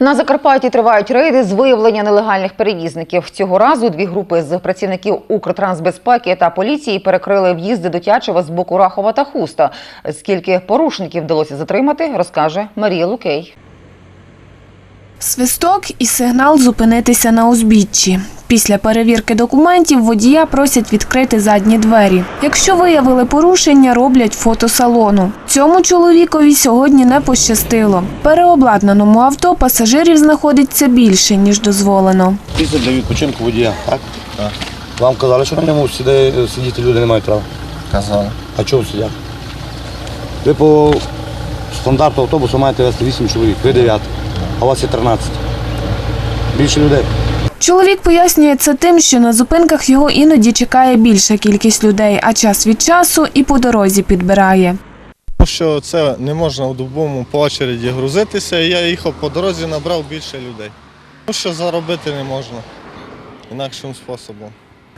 На Закарпатті тривають рейди з виявлення нелегальних перевізників. Цього разу дві групи з працівників Укртрансбезпеки та поліції перекрили в'їзди Тячева з боку Рахова та Хуста. Скільки порушників вдалося затримати, розкаже Марія Лукей. Свисток і сигнал зупинитися на узбіччі. Після перевірки документів водія просять відкрити задні двері. Якщо виявили порушення, роблять фото салону. Цьому чоловікові сьогодні не пощастило. В переобладнаному авто пасажирів знаходиться більше ніж дозволено. Місце для відпочинку водія, так? Так. Вам казали, що на ньому сидіти люди не мають права. Казали. А чого сидять? Ви по стандарту автобусу маєте вести 8 чоловік, ви 9, а у вас є 13. Більше людей. Чоловік пояснює це тим, що на зупинках його іноді чекає більша кількість людей, а час від часу і по дорозі підбирає. Тому що це не можна у добовому по очереді грузитися, і я їхав по дорозі, набрав більше людей. Тому що заробити не можна інакшим способом.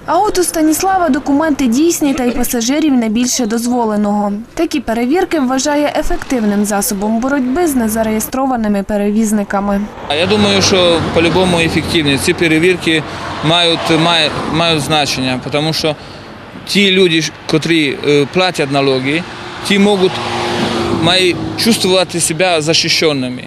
А от у Станіслава документи дійсні та й пасажирів не більше дозволеного. Такі перевірки вважає ефективним засобом боротьби з незареєстрованими перевізниками. Я думаю, що по-любому ефективні. Ці перевірки мають, мають, мають значення, тому що ті люди, котрі е, платять налоги, ті можуть мають чувствувати себе захищеними.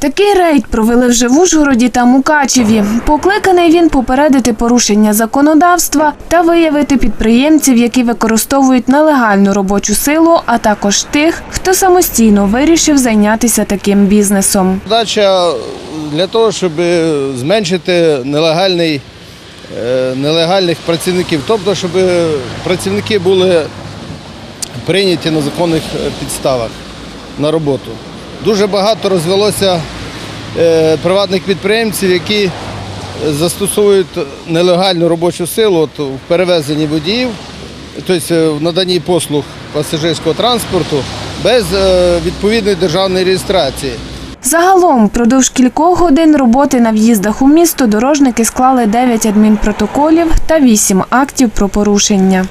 Такий рейд провели вже в Ужгороді та Мукачеві. Покликаний він попередити порушення законодавства та виявити підприємців, які використовують нелегальну робочу силу, а також тих, хто самостійно вирішив зайнятися таким бізнесом. Задача для того, щоб зменшити нелегальний, е, нелегальних працівників, тобто, щоб працівники були прийняті на законних е, підставах на роботу. Дуже багато розвелося е, приватних підприємців, які застосовують нелегальну робочу силу от, в перевезенні водіїв, тобто е, в наданні послуг пасажирського транспорту без е, відповідної державної реєстрації. Загалом, впродовж кількох годин роботи на в'їздах у місто дорожники склали 9 адмінпротоколів та 8 актів про порушення.